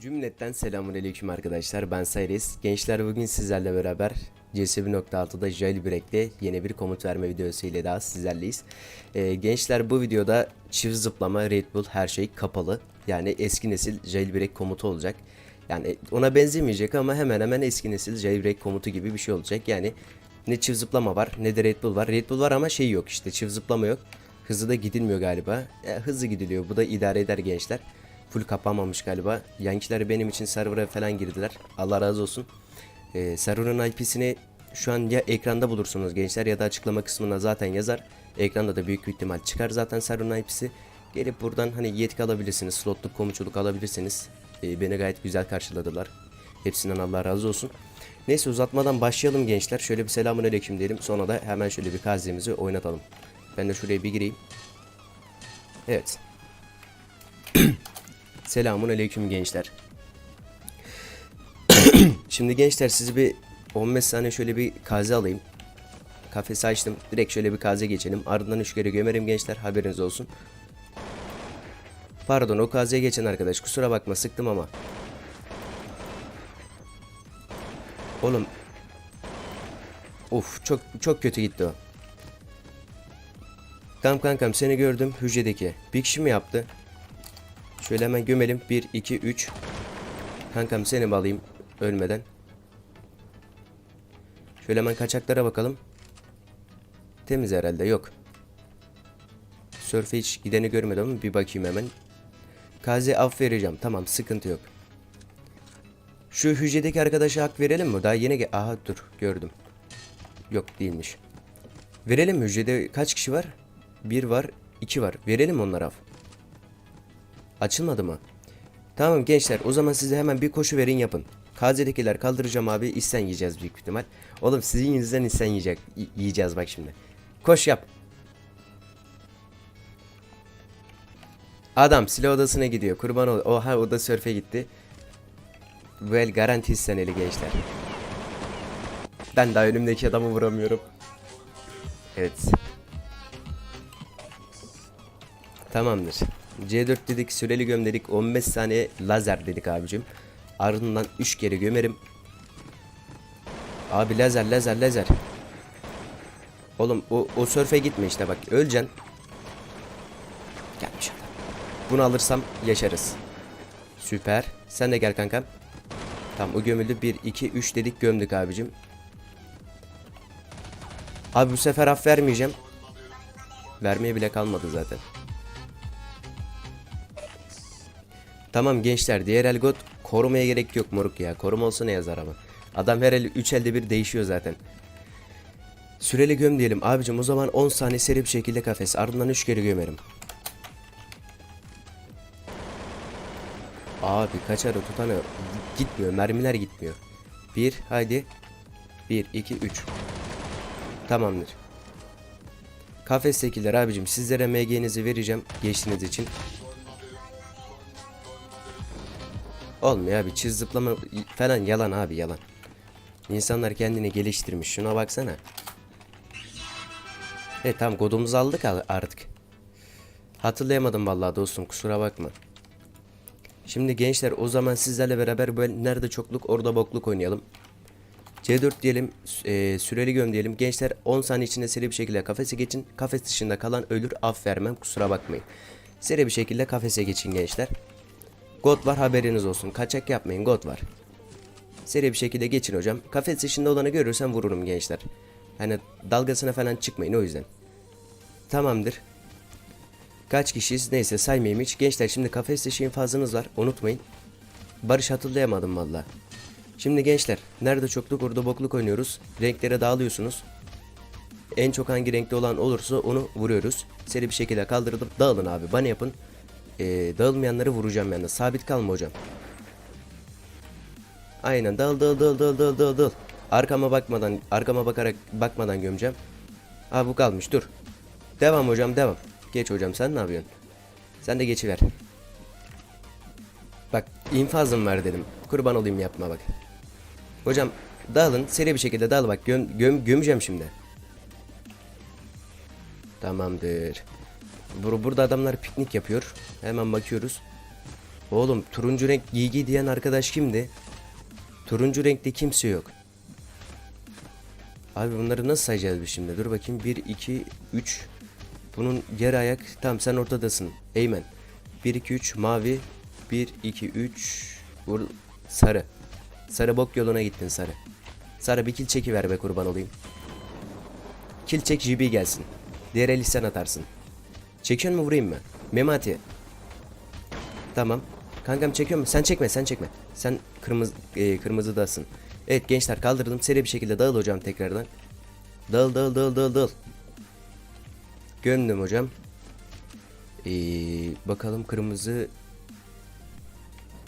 Cümletten selamun aleyküm arkadaşlar ben Sayres. Gençler bugün sizlerle beraber CS1.6'da Jailbreak'te yeni bir komut verme videosu ile daha sizlerleyiz. Ee, gençler bu videoda çift zıplama, Red Bull her şey kapalı. Yani eski nesil Jailbreak komutu olacak. Yani ona benzemeyecek ama hemen hemen eski nesil Jailbreak komutu gibi bir şey olacak. Yani ne çift zıplama var ne de Red Bull var. Red Bull var ama şey yok işte çift zıplama yok. Hızlı da gidilmiyor galiba. E, hızlı gidiliyor bu da idare eder gençler full kapanmamış galiba. Yankiler benim için server'a falan girdiler. Allah razı olsun. Ee, server'ın IP'sini şu an ya ekranda bulursunuz gençler ya da açıklama kısmına zaten yazar. Ekranda da büyük bir ihtimal çıkar zaten server'ın IP'si. Gelip buradan hani yetki alabilirsiniz. Slotluk komuculuk alabilirsiniz. Ee, beni gayet güzel karşıladılar. Hepsinden Allah razı olsun. Neyse uzatmadan başlayalım gençler. Şöyle bir selamun aleyküm diyelim. Sonra da hemen şöyle bir kazimizi oynatalım. Ben de şuraya bir gireyim. Evet. Selamun aleyküm gençler. Şimdi gençler sizi bir 15 saniye şöyle bir kaze alayım. Kafesi açtım. Direkt şöyle bir kaze geçelim. Ardından 3 kere gömerim gençler. Haberiniz olsun. Pardon o kazeye geçen arkadaş. Kusura bakma sıktım ama. Oğlum. Uf çok çok kötü gitti o. Tamam kankam seni gördüm hücredeki. Bir kişi mi yaptı? Şöyle hemen gömelim. 1, 2, 3. Kankam seni bağlayayım ölmeden. Şöyle hemen kaçaklara bakalım. Temiz herhalde yok. Sörfe hiç gideni görmedim ama bir bakayım hemen. Kaze af vereceğim. Tamam sıkıntı yok. Şu hücredeki arkadaşa hak verelim mi? Daha yeni Aha dur gördüm. Yok değilmiş. Verelim? Hücrede kaç kişi var? Bir var, iki var. Verelim onlara af? Açılmadı mı? Tamam gençler o zaman size hemen bir koşu verin yapın. KZ'dekiler kaldıracağım abi isten yiyeceğiz büyük ihtimal. Oğlum sizin yüzünüzden isten yiyecek, yiyeceğiz bak şimdi. Koş yap. Adam silah odasına gidiyor kurban ol. Oha o da sörfe gitti. Well garanti seneli gençler. Ben daha önümdeki adamı vuramıyorum. Evet. Tamamdır. C4 dedik, süreli göm dedik, 15 saniye lazer dedik abicim. Ardından 3 kere gömerim. Abi lazer lazer lazer. Oğlum o, o sörfe gitme işte bak öleceksin. Gelmiş adam. Bunu alırsam yaşarız. Süper. Sen de gel kankam. Tamam o gömüldü. 1, 2, 3 dedik gömdük abicim. Abi bu sefer af vermeyeceğim. Vermeye bile kalmadı zaten. Tamam gençler diğer Elgot korumaya gerek yok moruk ya. Koruma olsa ne yazar ama. Adam her el 3 elde bir değişiyor zaten. Süreli göm diyelim. Abicim o zaman 10 saniye seri bir şekilde kafes. Ardından 3 kere gömerim. Abi kaçarı tutanı gitmiyor. Mermiler gitmiyor. 1 haydi. 1 2 3. Tamamdır. Kafestekiler abicim sizlere MG'nizi vereceğim geçtiğiniz için. Olmuyor abi çiz zıplama falan yalan abi yalan. İnsanlar kendini geliştirmiş şuna baksana. Evet tamam kodumuzu aldık al- artık. Hatırlayamadım vallahi dostum kusura bakma. Şimdi gençler o zaman sizlerle beraber böyle nerede çokluk orada bokluk oynayalım. C4 diyelim e, süreli göm diyelim. Gençler 10 saniye içinde seri bir şekilde kafese geçin. Kafes dışında kalan ölür af vermem kusura bakmayın. Seri bir şekilde kafese geçin gençler. God var haberiniz olsun. Kaçak yapmayın God var. Seri bir şekilde geçin hocam. Kafes dışında olanı görürsem vururum gençler. Hani dalgasına falan çıkmayın o yüzden. Tamamdır. Kaç kişiyiz neyse saymayayım hiç. Gençler şimdi kafes dışı infazınız var unutmayın. Barış hatırlayamadım valla. Şimdi gençler nerede çokluk orada bokluk oynuyoruz. Renklere dağılıyorsunuz. En çok hangi renkte olan olursa onu vuruyoruz. Seri bir şekilde kaldırılıp dağılın abi bana yapın. Ee, dağılmayanları vuracağım yani. Sabit kalma hocam. Aynen dağıl dağıl dağıl dağıl dağıl dağıl dağıl. Arkama bakmadan arkama bakarak bakmadan gömeceğim. Aa bu kalmış dur. Devam hocam devam. Geç hocam sen ne yapıyorsun? Sen de geçiver. Bak infazım var dedim. Kurban olayım yapma bak. Hocam dağılın seri bir şekilde dağıl bak göm, göm, gömeceğim şimdi. Tamamdır. Bur burada adamlar piknik yapıyor. Hemen bakıyoruz. Oğlum turuncu renk giy diyen arkadaş kimdi? Turuncu renkte kimse yok. Abi bunları nasıl sayacağız biz şimdi? Dur bakayım. 1, 2, 3. Bunun yer ayak. Tamam sen ortadasın. Eymen. 1, 2, 3 mavi. 1, 2, 3. Vur. Sarı. Sarı bok yoluna gittin sarı. Sarı bir kil çeki ver be kurban olayım. Kil çek JB gelsin. Diğer eli sen atarsın. Çekiyor mu vurayım mı? Memati. Tamam. Kankam çekiyor mu? Sen çekme sen çekme. Sen kırmızı e, kırmızıdasın. Evet gençler kaldırdım. Seri bir şekilde dağıl hocam tekrardan. Dağıl dağıl dağıl dağıl dağıl. Gömdüm hocam. Ee, bakalım kırmızı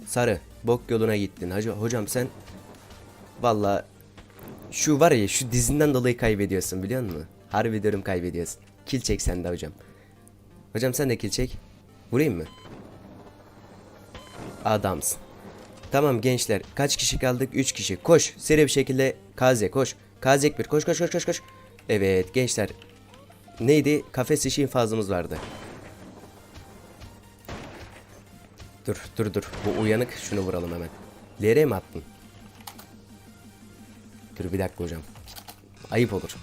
sarı bok yoluna gittin. Hacı, hocam sen valla şu var ya şu dizinden dolayı kaybediyorsun biliyor musun? Harbi diyorum kaybediyorsun. Kil çek sen de hocam. Hocam sen de kil çek. Vurayım mı? Adamsın. Tamam gençler kaç kişi kaldık? 3 kişi. Koş seri bir şekilde Kaze koş. Kaze bir koş koş koş koş koş. Evet gençler. Neydi? Kafes işi infazımız vardı. Dur dur dur. Bu uyanık şunu vuralım hemen. LR mi attın? Dur bir dakika hocam. Ayıp olur.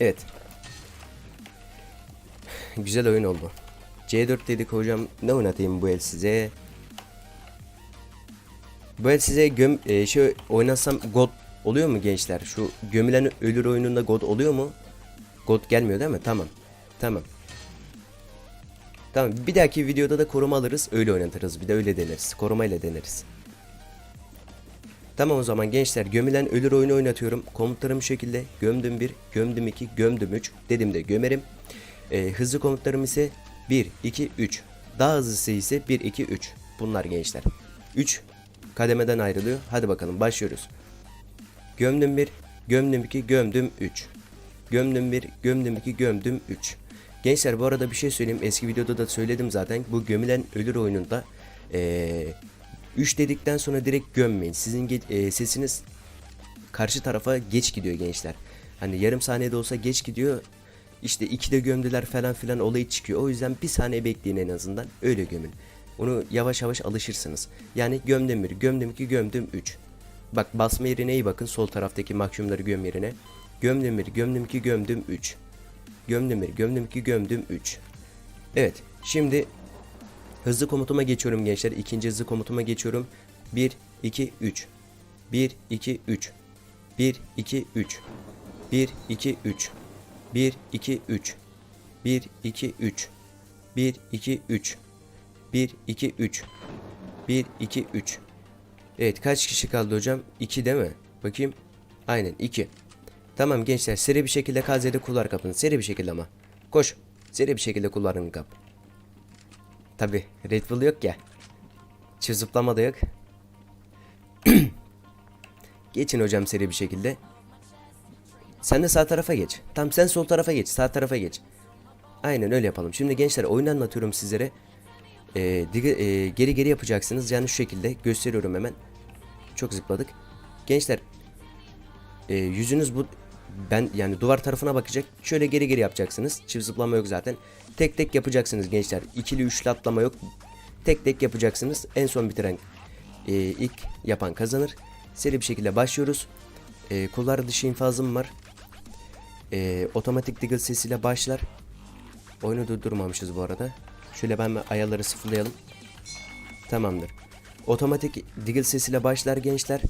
Evet. Güzel oyun oldu. C4 dedik hocam. Ne oynatayım bu el size? Bu el size göm e, şey oynasam God oluyor mu gençler? Şu gömülen ölür oyununda God oluyor mu? God gelmiyor değil mi? Tamam. Tamam. Tamam. Bir dahaki videoda da koruma alırız. Öyle oynatırız. Bir de öyle deneriz. Koruma ile deneriz. Tamam o zaman gençler gömülen ölür oyunu oynatıyorum. Komutlarım şu şekilde. Gömdüm 1, gömdüm 2, gömdüm 3. Dedim de gömerim. Ee, hızlı komutlarım ise 1, 2, 3. Daha hızlısı ise 1, 2, 3. Bunlar gençler. 3 kademeden ayrılıyor. Hadi bakalım başlıyoruz. Gömdüm 1, gömdüm 2, gömdüm 3. Gömdüm 1, gömdüm 2, gömdüm 3. Gençler bu arada bir şey söyleyeyim. Eski videoda da söyledim zaten. Bu gömülen ölür oyununda ee, 3 dedikten sonra direkt gömmeyin. Sizin ee, sesiniz karşı tarafa geç gidiyor gençler. Hani yarım saniyede olsa geç gidiyor. İşte ikide gömdüler falan filan olayı çıkıyor. O yüzden bir saniye bekleyin en azından. Öyle gömün. Onu yavaş yavaş alışırsınız. Yani gömdüm bir, gömdüm iki, gömdüm üç. Bak basma yerine iyi bakın. Sol taraftaki mahkumları göm yerine. Gömdüm bir, gömdüm iki, gömdüm üç. Gömdüm bir, gömdüm iki, gömdüm üç. Evet. Şimdi hızlı komutuma geçiyorum gençler. İkinci hızlı komutuma geçiyorum. 1, 2, 3. 1, 2, 3. 1, 2, 3. 1, 2, 3. 1, 2, 3. 1, 2, 3. 1, 2, 3. 1, 2, 3. 1, 2, 3. Evet kaç kişi kaldı hocam? 2 değil mi? Bakayım. Aynen 2. Tamam gençler seri bir şekilde KZ'de kullar kapın. Seri bir şekilde ama. Koş. Seri bir şekilde kullarını kap. Tabi Red Bull yok ya. Çift zıplama da yok. Geçin hocam seri bir şekilde. Sen de sağ tarafa geç. Tam sen sol tarafa geç. Sağ tarafa geç. Aynen öyle yapalım. Şimdi gençler oyunu anlatıyorum sizlere. Ee, e, geri geri yapacaksınız. Yani şu şekilde gösteriyorum hemen. Çok zıpladık. Gençler e, yüzünüz bu ben yani duvar tarafına bakacak. Şöyle geri geri yapacaksınız. Çift zıplama yok zaten. Tek tek yapacaksınız gençler. İkili üçlü atlama yok. Tek tek yapacaksınız. En son bitiren e, ilk yapan kazanır. Seri bir şekilde başlıyoruz. E, kullar dışı infazım var. E, otomatik diggle sesiyle başlar. Oyunu durdurmamışız bu arada. Şöyle ben ayarları sıfırlayalım. Tamamdır. Otomatik diggle sesiyle başlar gençler.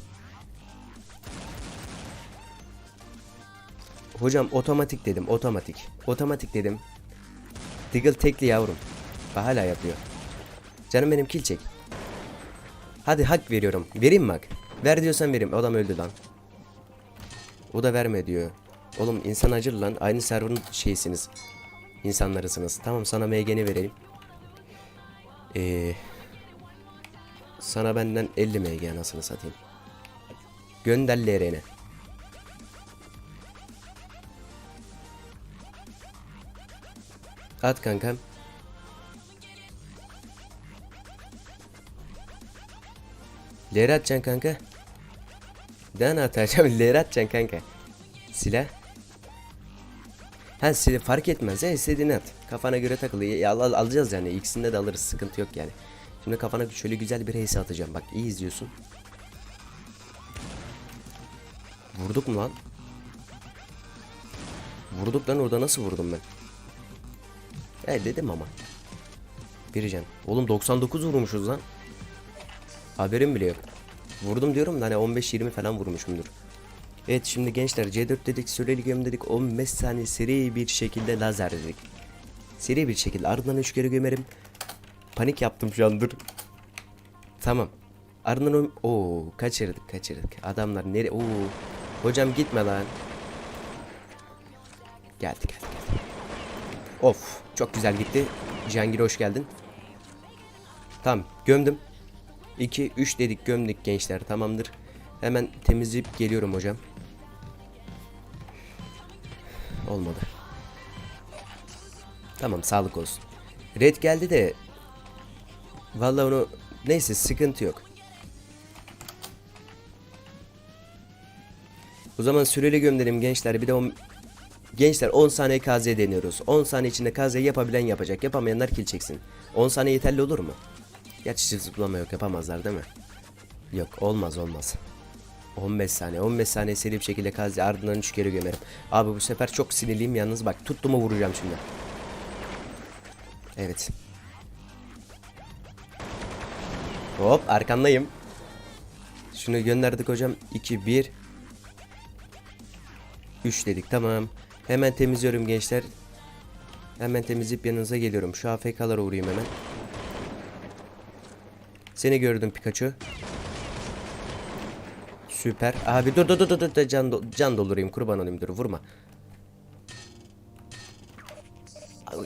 Hocam otomatik dedim otomatik. Otomatik dedim. Diggle tekli yavrum. Bak hala yapıyor. Canım benim kill çek. Hadi hak veriyorum. Vereyim mi hak? Ver diyorsan vereyim. Adam öldü lan. O da verme diyor. Oğlum insan acır lan. Aynı server'ın şeysiniz. İnsanlarısınız. Tamam sana MG'ni vereyim. Ee, sana benden 50 MG anasını satayım. Gönder LR'ne. At kankam. Ler atacaksın kanka. Daha ne atacağım? Ler atacaksın kanka. Silah. Ha seni fark etmez ya istediğini at. Kafana göre takıl. Ya, al- alacağız yani. İkisinde de alırız. Sıkıntı yok yani. Şimdi kafana şöyle güzel bir heyse atacağım. Bak iyi izliyorsun. Vurduk mu lan? Vurduk lan orada nasıl vurdum ben? E dedim ama. Bir can. Oğlum 99 vurmuşuz lan. Haberim bile yok. Vurdum diyorum da hani 15-20 falan vurmuşumdur. Evet şimdi gençler C4 dedik, süreli göm dedik, 15 saniye seri bir şekilde lazer dedik. Seri bir şekilde ardından 3 kere gömerim. Panik yaptım şu an dur. Tamam. Ardından o... Kaçırdık kaçırdık. Adamlar nere... Oo. Hocam gitme lan. Geldi geldi geldi. Of çok güzel gitti. Cihangir hoş geldin. Tamam gömdüm. 2 3 dedik gömdük gençler tamamdır. Hemen temizleyip geliyorum hocam. Olmadı. Tamam sağlık olsun. Red geldi de Vallahi onu neyse sıkıntı yok. O zaman süreli gönderelim gençler. Bir de on... Gençler 10 saniye KZ deniyoruz. 10 saniye içinde KZ yapabilen yapacak. Yapamayanlar kill çeksin. 10 saniye yeterli olur mu? Gerçi çift zıplama yok yapamazlar değil mi? Yok olmaz olmaz. 15 saniye 15 saniye seri bir şekilde KZ ardından 3 kere gömerim. Abi bu sefer çok sinirliyim yalnız bak tuttu mu vuracağım şimdi. Evet. Hop arkandayım. Şunu gönderdik hocam. 2 1 3 dedik tamam. Hemen temizliyorum gençler. Hemen temizleyip yanınıza geliyorum. Şu AFK'lara uğrayayım hemen. Seni gördüm Pikachu. Süper. Abi dur dur dur dur dur can, do- can doldurayım kurban olayım dur vurma.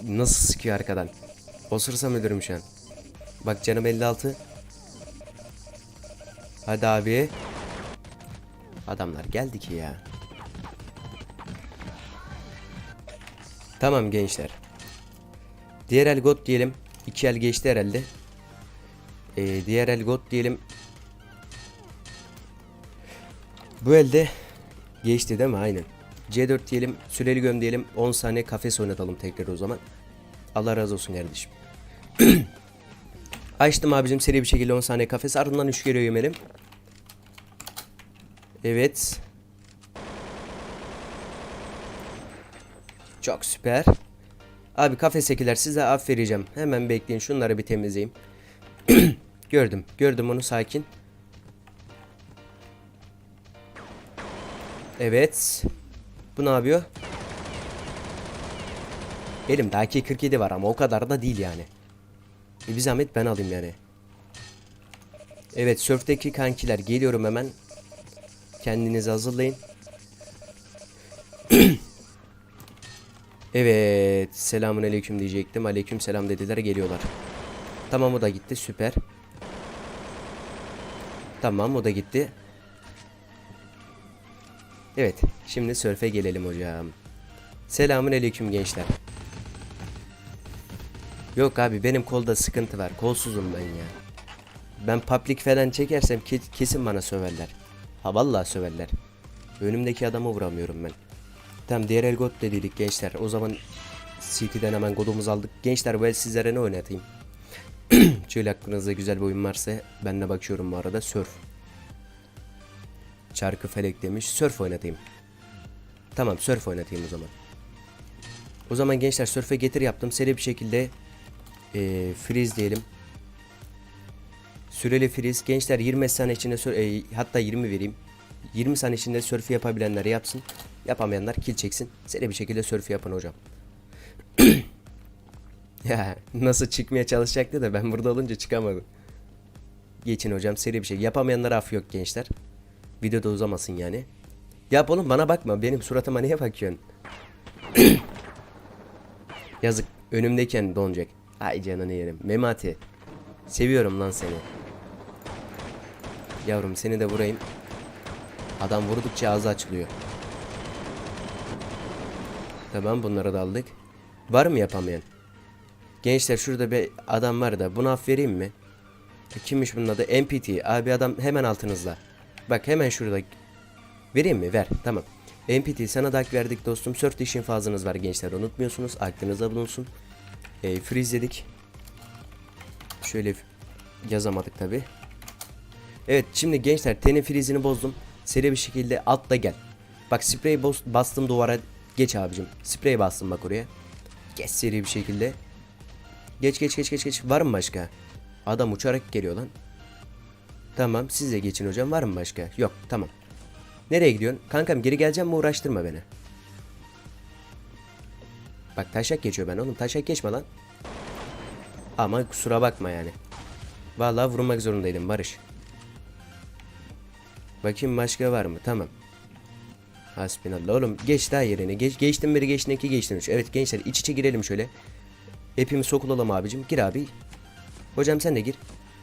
Nasıl sıkıyor arkadan. Osursam ölürüm şu an. Bak canım 56. Hadi abi. Adamlar geldi ki ya. Tamam gençler. Diğer el God diyelim. İki el geçti herhalde. Ee, diğer el God diyelim. Bu elde geçti değil mi? Aynen. C4 diyelim. Süreli göm diyelim. 10 saniye kafes oynatalım tekrar o zaman. Allah razı olsun kardeşim. Açtım abicim seri bir şekilde 10 saniye kafes. Ardından 3 kere gömelim. Evet. Çok süper. Abi kafesekiler size af vereceğim. Hemen bekleyin şunları bir temizleyeyim. gördüm. Gördüm onu sakin. Evet. Bu ne yapıyor? Elimde AK-47 var ama o kadar da değil yani. E bir zahmet ben alayım yani. Evet sörfteki kankiler geliyorum hemen. Kendinizi hazırlayın. Evet selamun aleyküm diyecektim. Aleyküm selam dediler geliyorlar. Tamam o da gitti süper. Tamam o da gitti. Evet şimdi sörfe gelelim hocam. Selamun aleyküm gençler. Yok abi benim kolda sıkıntı var. Kolsuzum ben ya. Ben public falan çekersem ke- kesin bana söverler. Ha vallahi söverler. Önümdeki adamı vuramıyorum ben. Tamam diğer el god dedik gençler. O zaman CT'den hemen godumuzu aldık. Gençler ben sizlere ne oynatayım? Şöyle aklınızda güzel bir oyun varsa ben de bakıyorum bu arada. Surf. Çarkı felek demiş. Surf oynatayım. Tamam surf oynatayım o zaman. O zaman gençler surfe getir yaptım. Seri bir şekilde eee freeze diyelim. Süreli freeze. Gençler 25 saniye içinde e, hatta 20 vereyim. 20 saniye içinde sörfü yapabilenler yapsın. Yapamayanlar kill çeksin. Seri bir şekilde sörfü yapın hocam. ya nasıl çıkmaya çalışacaktı da ben burada olunca çıkamadım. Geçin hocam seri bir şey. Yapamayanlara af yok gençler. Videoda uzamasın yani. Yap oğlum bana bakma. Benim suratıma niye bakıyorsun? Yazık. Önümdeyken donacak. Ay canını yerim. Memati. Seviyorum lan seni. Yavrum seni de vurayım. Adam vurdukça ağzı açılıyor. Tamam bunları da aldık. Var mı yapamayan? Gençler şurada bir adam var da buna af mi? Kimmiş bunun adı? MPT. Abi adam hemen altınızda. Bak hemen şurada. Vereyim mi? Ver. Tamam. MPT sana da hak verdik dostum. Surf diş infazınız var gençler unutmuyorsunuz. Aklınıza bulunsun. E, freeze dedik. Şöyle yazamadık tabi. Evet şimdi gençler tenin freeze'ini bozdum. Seri bir şekilde atla gel. Bak sprey bastım duvara. Geç abicim. Sprey bastım bak oraya. Geç seri bir şekilde. Geç geç geç geç geç. Var mı başka? Adam uçarak geliyor lan. Tamam siz de geçin hocam. Var mı başka? Yok tamam. Nereye gidiyorsun? Kankam geri geleceğim mi uğraştırma beni. Bak taşak geçiyor ben oğlum. Taşak geçme lan. Ama kusura bakma yani. Vallahi vurmak zorundaydım Barış. Bakayım başka var mı? Tamam. Hasbinallah oğlum geç daha yerini. Geç, geçtim biri geçtin iki geçtin üç. Evet gençler iç içe girelim şöyle. Hepimiz sokulalım abicim. Gir abi. Hocam sen de gir.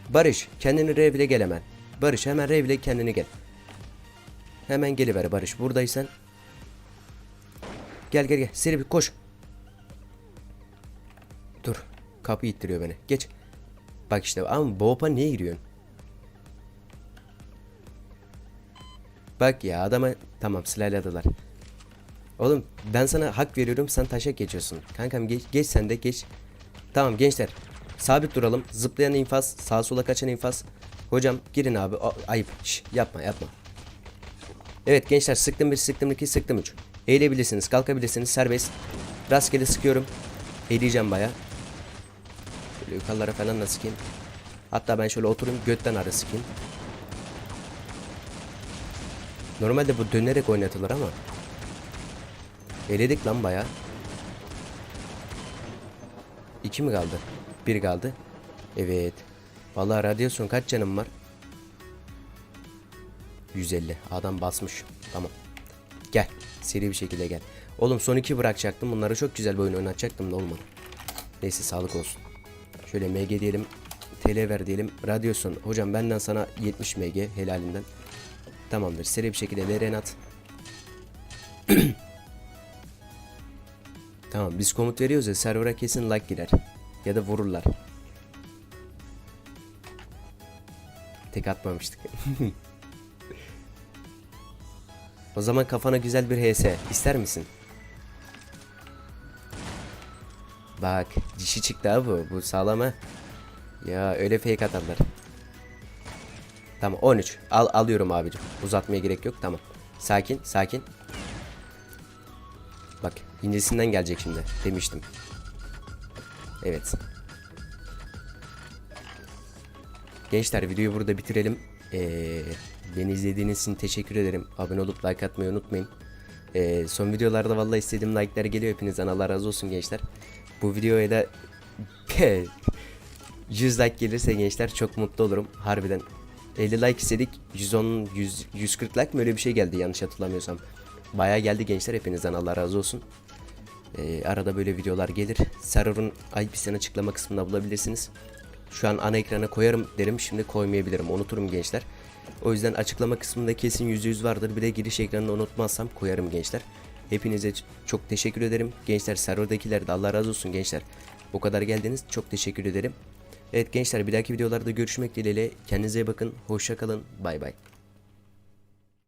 Barış kendini revle gel hemen. Barış hemen revle kendini gel. Hemen geliver Barış buradaysan. Gel gel gel seri bir koş. Dur. Kapı ittiriyor beni. Geç. Bak işte ama Boğpa niye giriyorsun? Bak ya adama tamam silahlandılar. Oğlum ben sana hak veriyorum sen taşa geçiyorsun. Kankam geç, geç sen de geç. Tamam gençler. Sabit duralım. Zıplayan infaz, sağa sola kaçan infaz. Hocam girin abi. O- ayıp. Şş, yapma yapma. Evet gençler sıktım bir sıktım iki sıktım üç. Eğilebilirsiniz kalkabilirsiniz serbest. Rastgele sıkıyorum. Eğileceğim baya. Şöyle yukarılara falan da sıkayım. Hatta ben şöyle oturayım götten ara sıkayım. Normalde bu dönerek oynatılır ama. Eledik lan baya. İki mi kaldı? Bir kaldı. Evet. Vallahi radyasyon kaç canım var? 150. Adam basmış. Tamam. Gel. Seri bir şekilde gel. Oğlum son iki bırakacaktım. Bunlara çok güzel bir oyun oynatacaktım da olmadı. Neyse sağlık olsun. Şöyle MG diyelim. TL ver diyelim. Radyosun. Hocam benden sana 70 MG helalinden. Tamamdır. Seri bir şekilde LRN at. tamam biz komut veriyoruz ya server'a kesin like girer. Ya da vururlar. Tek atmamıştık. o zaman kafana güzel bir HS. ister misin? Bak dişi çıktı abi bu. Bu sağlam. Ya öyle fake atarlar. Tamam 13. Al alıyorum abicim. Uzatmaya gerek yok. Tamam. Sakin, sakin. Bak, incesinden gelecek şimdi demiştim. Evet. Gençler videoyu burada bitirelim. Ee, beni izlediğiniz için teşekkür ederim. Abone olup like atmayı unutmayın. Ee, son videolarda vallahi istediğim like'lar geliyor hepinizden Allah razı olsun gençler. Bu videoya da 100 like gelirse gençler çok mutlu olurum harbiden. 50 like istedik 110 100, 140 like mi öyle bir şey geldi yanlış hatırlamıyorsam. Baya geldi gençler hepinizden Allah razı olsun. Ee, arada böyle videolar gelir. Server'ın IP'sini açıklama kısmında bulabilirsiniz. Şu an ana ekrana koyarım derim şimdi koymayabilirim unuturum gençler. O yüzden açıklama kısmında kesin %100 vardır. Bir de giriş ekranını unutmazsam koyarım gençler. Hepinize çok teşekkür ederim. Gençler serverdakiler de Allah razı olsun gençler. O kadar geldiniz. Çok teşekkür ederim. Evet gençler bir dahaki videolarda görüşmek dileğiyle. Kendinize iyi bakın. Hoşça kalın. Bay bay.